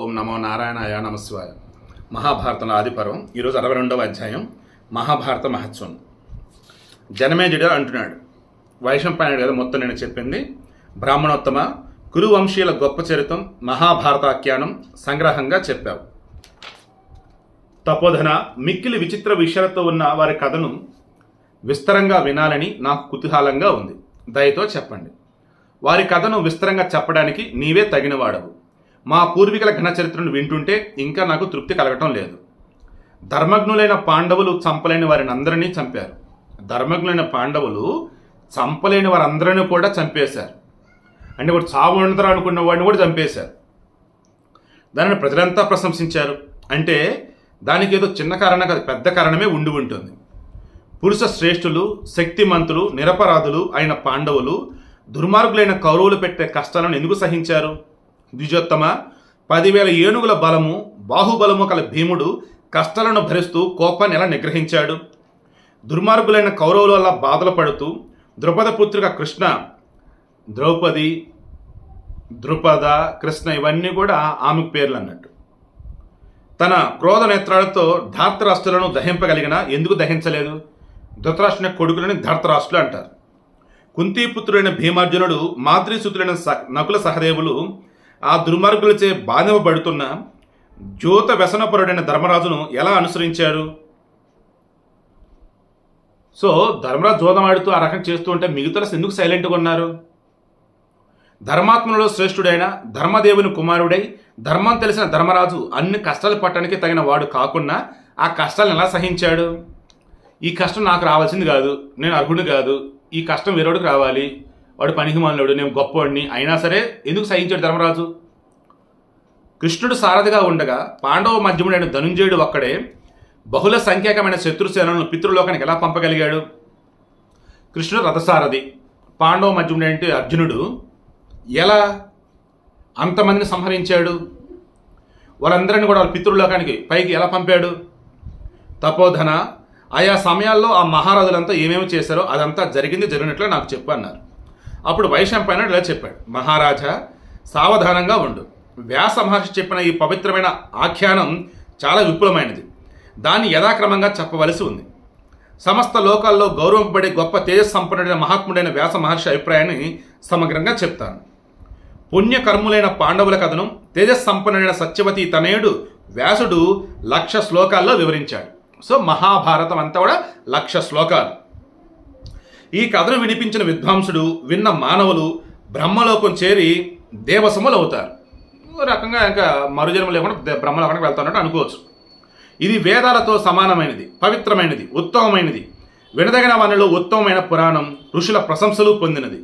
ఓం నమో నారాయణాయ నమశివాయ మహాభారతంలో ఆదిపర్వం ఈరోజు అరవై రెండవ అధ్యాయం మహాభారత మహత్సవం. జనమేజుడు అంటున్నాడు. వైశంపాయనుడు కదా మొత్తం నేను చెప్పింది. బ్రాహ్మణోత్తమ కురువంశీయుల గొప్ప చరిత్రం మహాభారతాఖ్యానం సంగ్రహంగా చెప్పావు. తపోధన మిక్కిలి విచిత్ర విషయాలతో ఉన్న వారి కథను విస్తరంగా వినాలని నాకు కుతూహలంగా ఉంది. దయతో చెప్పండి. వారి కథను విస్తరంగా చెప్పడానికి నీవే తగినవాడవు. మా పూర్వీకుల ఘన చరిత్రను వింటుంటే ఇంకా నాకు తృప్తి కలగటం లేదు. ధర్మజ్ఞులైన పాండవులు చంపలేని వారిని అందరినీ చంపారు. ధర్మజ్ఞులైన పాండవులు చంపలేని వారందరినీ కూడా చంపేశారు. అంటే వాడు చావు ఉండతారు అనుకున్న వాడిని కూడా చంపేశారు. దానిని ప్రజలంతా ప్రశంసించారు. అంటే దానికి ఏదో చిన్న కారణం కాదు పెద్ద కారణమే ఉండి ఉంటుంది. పురుష శ్రేష్ఠులు శక్తిమంతులు నిరపరాధులు అయిన పాండవులు దుర్మార్గులైన కౌరవులు పెట్టే కష్టాలను ఎందుకు సహించారు? ద్విజోత్తమ పదివేల ఏనుగుల బలము బాహుబలము కల భీముడు కష్టాలను భరిస్తూ కోపాన్ని ఎలా నిగ్రహించాడు. దుర్మార్గులైన కౌరవుల వల్ల బాధలు పడుతూ ద్రుపద పుత్రిక కృష్ణ ద్రౌపది ద్రుపద కృష్ణ ఇవన్నీ కూడా ఆమె పేర్లు అన్నట్టు తన క్రోధ నేత్రాలతో ధార్తరాష్ట్రులను దహింపగలిగిన ఎందుకు దహించలేదు? ధృతరాష్ట్రుని కొడుకులని ధర్తరాష్ట్రులు అంటారు. కుంతీపుత్రుడైన భీమార్జునుడు మాతృసూతులైన స నకుల సహదేవులు ఆ దుర్మార్గులచే బాధింపబడుతున్న జ్యోత వ్యసనపరుడైన ధర్మరాజును ఎలా అనుసరించాడు? సో ధర్మరాజు జోదం ఆడుతూ ఆ రకం చేస్తూ ఉంటే మిగతా ఎందుకు సైలెంట్గా ఉన్నారు? ధర్మాత్మలో శ్రేష్ఠుడైన ధర్మదేవుని కుమారుడై ధర్మం తెలిసిన ధర్మరాజు అన్ని కష్టాలు పట్టడానికి తగిన వాడు కాకుండా ఆ కష్టాలను ఎలా సహించాడు? ఈ కష్టం నాకు రావాల్సింది కాదు నేను అర్హుడు కాదు ఈ కష్టం వేరేవాడికి రావాలి. వాడు పనికి నేను గొప్పవాడిని. అయినా సరే ఎందుకు సహించాడు ధర్మరాజు? కృష్ణుడు సారథిగా ఉండగా పాండవ మధ్యముడైన ధనుంజయుడు ఒక్కడే బహుళ సంఖ్యాకమైన శత్రుసేనలను పితృలోకానికి ఎలా పంపగలిగాడు? కృష్ణుడు రథసారథి పాండవ మధ్యముడైన అర్జునుడు ఎలా అంతమందిని సంహరించాడు? వాళ్ళందరినీ కూడా వాళ్ళ పితృలోకానికి పైకి ఎలా పంపాడు? తపోధన ఆయా సమయాల్లో ఆ మహారాజులంతా ఏమేమి చేశారో అదంతా జరిగింది జరిగినట్లు నాకు చెప్పు అన్నారు. అప్పుడు వైశంపైన ఇలా చెప్పాడు. మహారాజా సావధానంగా ఉండు. వ్యాస మహర్షి చెప్పిన ఈ పవిత్రమైన ఆఖ్యానం చాలా విపులమైనది. దాన్ని యథాక్రమంగా చెప్పవలసి ఉంది. సమస్త లోకాల్లో గౌరవింపబడే గొప్ప తేజస్సంపన్నుడైన మహాత్ముడైన వ్యాస మహర్షి అభిప్రాయాన్ని సమగ్రంగా చెప్తాను. పుణ్యకర్ములైన పాండవుల కథను తేజస్సంపన్నుడైన సత్యవతి తనయుడు వ్యాసుడు లక్ష శ్లోకాల్లో వివరించాడు. సో మహాభారతం అంతా కూడా లక్ష శ్లోకాలు. ఈ కథను వినిపించిన విద్వాంసుడు విన్న మానవులు బ్రహ్మలోకం చేరి దేవసములు అవుతారు రకంగా ఇంకా మరుజన్మ లేకుండా బ్రహ్మలోకానికి వెళ్తున్నట్టు అనుకోవచ్చు. ఇది వేదాలతో సమానమైనది పవిత్రమైనది ఉత్తమమైనది. వినదగిన వానిలో ఉత్తమమైన పురాణం ఋషుల ప్రశంసలు పొందినది.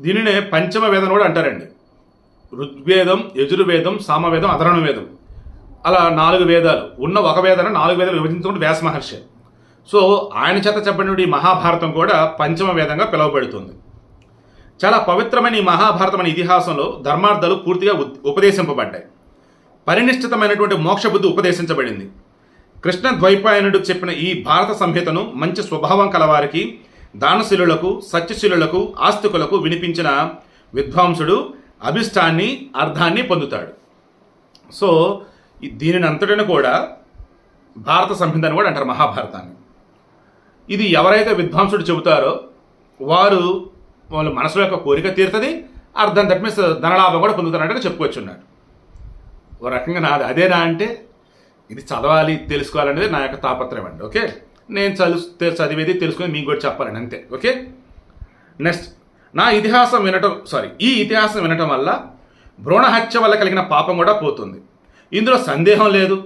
దీనినే పంచమ వేదం కూడా అంటారండి. ఋగ్వేదం యజుర్వేదం సామవేదం అధరణ వేదం అలా నాలుగు వేదాలు. ఉన్న ఒక వేదాన్ని నాలుగు వేదాలు విభజించుకుంటే వ్యాస మహర్షి. సో ఆయన చేత చెప్పబడిన ఈ మహాభారతం కూడా పంచమ వేదంగా పిలువబడుతుంది. చాలా పవిత్రమైన ఈ మహాభారతం అనే ఇతిహాసంలో ధర్మార్థాలు పూర్తిగా ఉపదేశింపబడ్డాయి. పరినిష్ఠితమైనటువంటి మోక్షబుద్ధి ఉపదేశించబడింది. కృష్ణ ద్వైపాయనుడు చెప్పిన ఈ భారత సంహితను మంచి స్వభావం కలవారికి దానశీలులకు సత్యశీలులకు ఆస్తికులకు వినిపించిన విద్వాంసుడు అభిష్టాన్ని అర్థాన్ని పొందుతాడు. సో దీనిని అంతటిని కూడా భారత సంహితను కూడా అంటారు మహాభారతాన్ని. ఇది ఎవరైతే విద్వాంసుడు చెబుతారో వారు వాళ్ళ మనసులో యొక్క కోరిక తీరుతుంది అర్థం తప్పి ధనలాభం కూడా పొందుతారంటే చెప్పుకోవచ్చు ఉన్నాడు ఓ రకంగా నాది అదేనా అంటే ఇది చదవాలి తెలుసుకోవాలనేది నా యొక్క తాపత్రయం అండి ఓకే? నేను చదువు చదివేది తెలుసుకుని మీకు కూడా చెప్పాలని అంతే ఓకే? నెక్స్ట్ నా ఇతిహాసం వినటం సారీ ఈ ఇతిహాసం వినటం వల్ల భ్రూణహత్య వల్ల కలిగిన పాపం కూడా పోతుంది. ఇందులో సందేహం లేదు.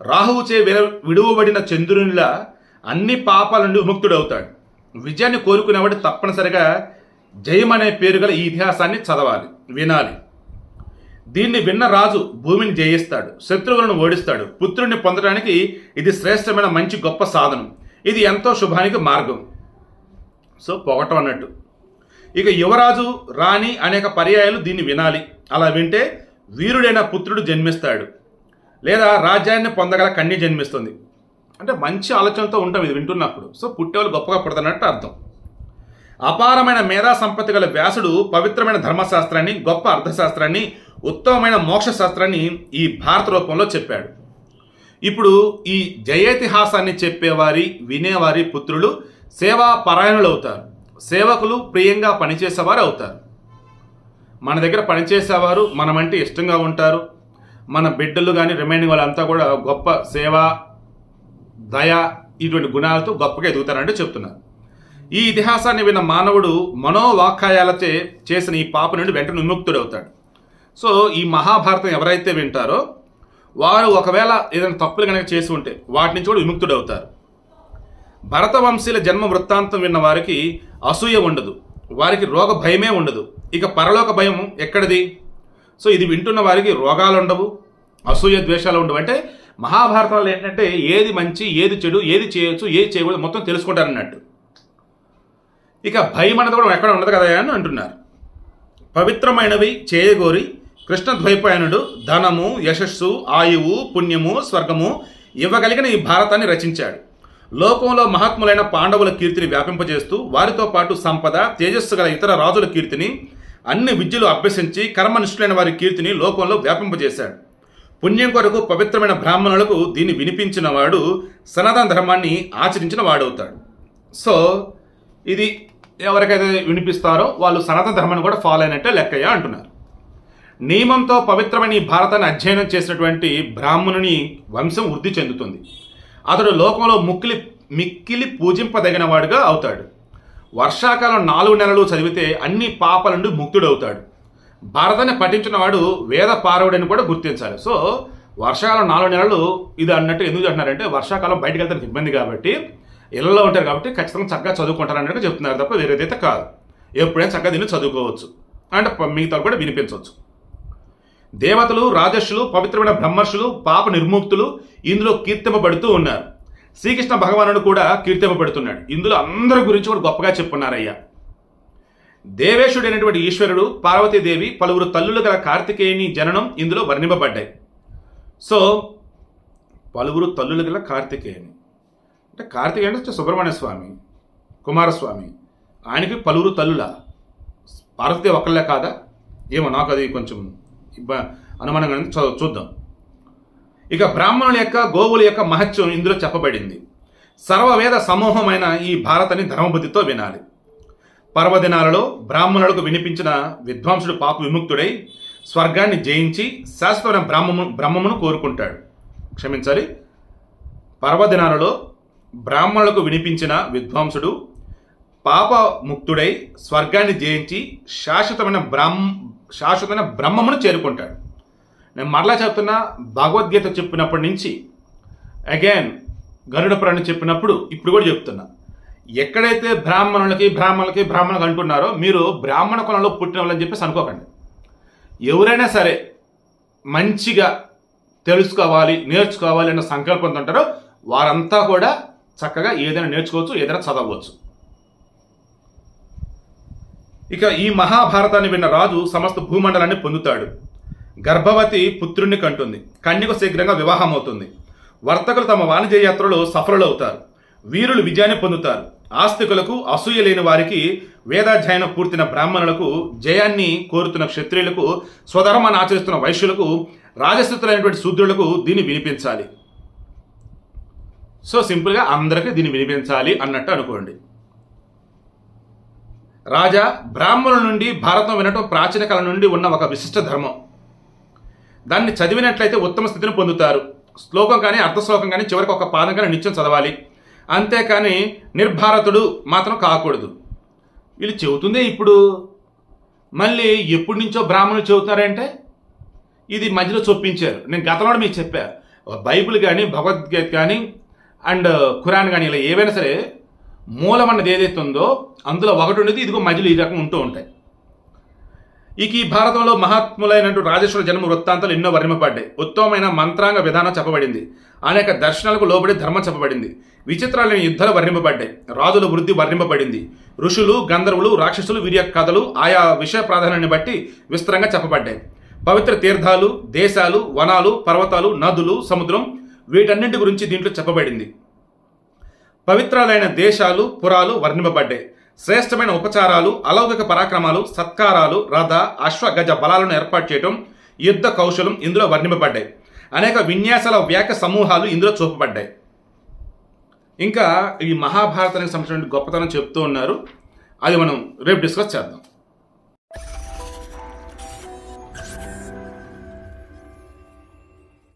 రాహువుచే విన విడువబడిన చంద్రునిలా అన్ని పాపాల నుండి విముక్తుడవుతాడు. విజయాన్ని కోరుకునేవాడు తప్పనిసరిగా జయం అనే పేరు గల ఈ ఇతిహాసాన్ని చదవాలి వినాలి. దీన్ని విన్న రాజు భూమిని జయిస్తాడు శత్రువులను ఓడిస్తాడు పుత్రుడిని పొందడానికి ఇది శ్రేష్టమైన మంచి గొప్ప సాధనం. ఇది ఎంతో శుభానికి మార్గం. సో పొగటం అన్నట్టు. ఇక యువరాజు రాణి అనేక పర్యాయాలు దీన్ని వినాలి. అలా వింటే వీరుడైన పుత్రుడు జన్మిస్తాడు. లేదా రాజ్యాన్ని పొందగల కన్య జన్మిస్తుంది. అంటే మంచి ఆలోచనతో ఉంటాం ఇది వింటున్నప్పుడు. సో పుట్టేవాళ్ళు గొప్పగా పుడతానట్టు అర్థం. అపారమైన మేధా సంపత్తి గల వ్యాసుడు పవిత్రమైన ధర్మశాస్త్రాన్ని గొప్ప అర్థశాస్త్రాన్ని ఉత్తమమైన మోక్ష శాస్త్రాన్ని ఈ భారత రూపంలో చెప్పాడు. ఇప్పుడు ఈ జయేతిహాసాన్ని చెప్పేవారి వినేవారి పుత్రులు సేవా పరాయణులు అవుతారు సేవకులు ప్రియంగా పనిచేసేవారు అవుతారు. మన దగ్గర పనిచేసేవారు మనమంటే ఇష్టంగా ఉంటారు. మన బిడ్డలు కానీ రిమైనింగ్ వాళ్ళంతా కూడా గొప్ప సేవ దయ ఇటువంటి గుణాలతో గొప్పగా ఎదుగుతారంటే చెప్తున్నారు ఈ ఇతిహాసాన్ని విన్న మానవుడు మనోవాక్యాలచే చేసిన ఈ పాప నుండి వెంటనే విముక్తుడవుతాడు. సో ఈ మహాభారతం ఎవరైతే వింటారో వారు ఒకవేళ ఏదైనా తప్పులు కనుక చేసి ఉంటే వాటి నుంచి కూడా విముక్తుడవుతారు. భరతవంశీల జన్మ వృత్తాంతం విన్న వారికి అసూయ ఉండదు. వారికి రోగ భయమే ఉండదు. ఇక పరలోక భయం ఎక్కడిది? సో ఇది వింటున్న వారికి రోగాలు ఉండవు అసూయ ద్వేషాలు ఉండవు అంటే మహాభారతంలో ఏంటంటే ఏది మంచి ఏది చెడు ఏది చేయొచ్చు ఏది చేయకూడదు మొత్తం తెలుసుకుంటారన్నట్టు. ఇక భయం అన్నది కూడా ఎక్కడ ఉండదు కదా అని అంటున్నారు. పవిత్రమైనవి చేయగోరి కృష్ణ ద్వైపాయనుడు ధనము యశస్సు ఆయువు పుణ్యము స్వర్గము ఇవ్వగలిగిన ఈ భారతాన్ని రచించాడు. లోకంలో మహాత్ములైన పాండవుల కీర్తిని వ్యాపింపజేస్తూ వారితో పాటు సంపద తేజస్సు గల ఇతర రాజుల కీర్తిని అన్ని విద్యలు అభ్యసించి కర్మనిష్ఠులైన వారి కీర్తిని లోకంలో వ్యాపింపజేశాడు. పుణ్యం కొరకు పవిత్రమైన బ్రాహ్మణులకు దీన్ని వినిపించిన వాడు సనాతన ధర్మాన్ని ఆచరించిన వాడవుతాడు. సో ఇది ఎవరికైతే వినిపిస్తారో వాళ్ళు సనాతన ధర్మాన్ని కూడా ఫాలో అయినట్టే లెక్కయ్య అంటున్నారు. నియమంతో పవిత్రమైన ఈ భారతాన్ని అధ్యయనం చేసినటువంటి బ్రాహ్మణుని వంశం వృద్ధి చెందుతుంది. అతడు లోకంలో ముక్కిలి మిక్కిలి పూజింపదగిన వాడుగా అవుతాడు. వర్షాకాలం నాలుగు నెలలు చదివితే అన్ని పాపల నుండి ముక్తుడవుతాడు. భారతాన్ని పఠించిన వాడు వేద పారవుడని కూడా గుర్తించాలి. సో వర్షాకాలం నాలుగు నెలలు ఇది అన్నట్టు ఎందుకు అంటున్నారంటే వర్షాకాలం బయటకు వెళ్తే ఇబ్బంది కాబట్టి ఇళ్ళలో ఉంటారు కాబట్టి ఖచ్చితంగా చక్కగా చదువుకుంటారు అన్నట్టు చెప్తున్నారు తప్ప వేరేదైతే కాదు. ఎప్పుడైనా చక్కగా దీన్ని చదువుకోవచ్చు. అంటే మిగతా కూడా వినిపించవచ్చు. దేవతలు రాజస్సులు పవిత్రమైన బ్రహ్మర్షులు పాప నిర్ముక్తులు ఇందులో కీర్తింపబడుతూ ఉన్నారు. శ్రీకృష్ణ భగవానుడు కూడా కీర్తింపబడుతున్నాడు. ఇందులో అందరి గురించి కూడా గొప్పగా చెప్పున్నారయ్యా. దేవేశుడైనటువంటి ఈశ్వరుడు పార్వతీదేవి పలువురు తల్లులు గల కార్తికేయుని జననం ఇందులో వర్ణింపబడ్డాయి. సో పలువురు తల్లులు గల కార్తికేయుని. అంటే కార్తికేయుడు అంటే సుబ్రహ్మణ్య స్వామి కుమారస్వామి. ఆయనకి పలువురు తల్లుల. పార్వతీదేవి ఒక్కళ్ళే కాదా? ఏమో నాకు అది కొంచెం ఇబ్బ అనుమానంగా చూ- చూద్దాం. ఇక బ్రాహ్మణుల యొక్క గోవుల యొక్క మహత్యం ఇందులో చెప్పబడింది. సర్వవేద సమూహమైన ఈ భారతని ధర్మబుద్ధితో వినాలి. పర్వదినాలలో బ్రాహ్మణులకు వినిపించిన విద్వాంసుడు పాప విముక్తుడై స్వర్గాన్ని జయించి శాశ్వతమైన బ్రాహ్మము బ్రహ్మమును కోరుకుంటాడు. క్షమించాలి. పర్వదినాలలో బ్రాహ్మణులకు వినిపించిన విద్వాంసుడు పాప ముక్తుడై స్వర్గాన్ని జయించి శాశ్వతమైన బ్రహ్మ శాశ్వతమైన బ్రహ్మమును చేరుకుంటాడు. నేను మరలా చెప్తున్నా భగవద్గీత చెప్పినప్పటి నుంచి అగైన్ గరుడ పురాణం చెప్పినప్పుడు ఇప్పుడు కూడా చెప్తున్నా. ఎక్కడైతే బ్రాహ్మణులకి బ్రాహ్మణులకి బ్రాహ్మణులకు అంటున్నారో మీరు బ్రాహ్మణ కులంలో పుట్టిన వాళ్ళని చెప్పేసి అనుకోకండి. ఎవరైనా సరే మంచిగా తెలుసుకోవాలి నేర్చుకోవాలి అన్న సంకల్పంతో ఉంటారో వారంతా కూడా చక్కగా ఏదైనా నేర్చుకోవచ్చు ఏదైనా చదవచ్చు ఇక ఈ మహాభారతాన్ని విన్న రాజు సమస్త భూమండలాన్ని పొందుతాడు. గర్భవతి పుత్రుణ్ణి కంటుంది. కన్యకు శీఘ్రంగా వివాహం అవుతుంది వర్తకులు తమ వాణిజ్య యాత్రలో సఫలులవుతారు. వీరులు విజయాన్ని పొందుతారు. ఆస్తికులకు అసూయ లేని వారికి వేదాధ్యయనం పూర్తిన బ్రాహ్మణులకు జయాన్ని కోరుతున్న క్షత్రియులకు స్వధర్మాన్ని ఆచరిస్తున్న వైశ్యులకు రాజస్థితులైనటువంటి శూద్రులకు దీన్ని వినిపించాలి. సో సింపుల్గా అందరికీ దీన్ని వినిపించాలి అన్నట్టు అనుకోండి. రాజా బ్రాహ్మణుల నుండి భారతం వినటం ప్రాచీన కాలం నుండి ఉన్న ఒక విశిష్ట ధర్మం. దాన్ని చదివినట్లయితే ఉత్తమ స్థితిని పొందుతారు. శ్లోకం కానీ అర్ధశ్లోకం కానీ చివరికి ఒక పాదం కానీ నిత్యం చదవాలి. అంతేకాని నిర్భారతుడు మాత్రం కాకూడదు. వీళ్ళు చెబుతుందే ఇప్పుడు. మళ్ళీ ఎప్పటి నుంచో బ్రాహ్మణులు చెబుతున్నారంటే ఇది మధ్యలో చొప్పించారు. నేను గతంలో మీకు చెప్పా. బైబిల్ కానీ భగవద్గీత కానీ అండ్ ఖురాన్ కానీ ఇలా ఏవైనా సరే మూలం అన్నది ఏదైతే ఉందో అందులో ఒకటి ఉండేది ఇదిగో మధ్యలో ఈ రకం ఉంటూ ఉంటాయి. ఇక ఈ భారతంలో మహాత్ములైనటువంటి రాజేశ్వర జన్మ వృత్తాంతాలు ఎన్నో వర్ణింపబడ్డాయి. ఉత్తమమైన మంత్రాంగ విధానం చెప్పబడింది. అనేక దర్శనాలకు లోబడి ధర్మం చెప్పబడింది. విచిత్రాలైన యుద్ధాలు వర్ణింపబడ్డాయి. రాజుల వృద్ధి వర్ణింపబడింది. ఋషులు గంధర్వులు రాక్షసులు వీరి యొక్క కథలు ఆయా విషయ ప్రాధాన్యాన్ని బట్టి విస్తరంగా చెప్పబడ్డాయి. పవిత్ర తీర్థాలు దేశాలు వనాలు పర్వతాలు నదులు సముద్రం వీటన్నింటి గురించి దీంట్లో చెప్పబడింది. పవిత్రాలైన దేశాలు పురాలు వర్ణింపబడ్డాయి. శ్రేష్టమైన ఉపచారాలు అలౌకిక పరాక్రమాలు సత్కారాలు రథ అశ్వ గజ బలాలను ఏర్పాటు చేయటం యుద్ధ కౌశలం ఇందులో వర్ణింపబడ్డాయి. అనేక విన్యాసాల వ్యాఖ్య సమూహాలు ఇందులో చూపబడ్డాయి. ఇంకా ఈ మహాభారతానికి సంబంధించిన గొప్పతనం చెప్తూ ఉన్నారు. అది మనం రేపు డిస్కస్ చేద్దాం.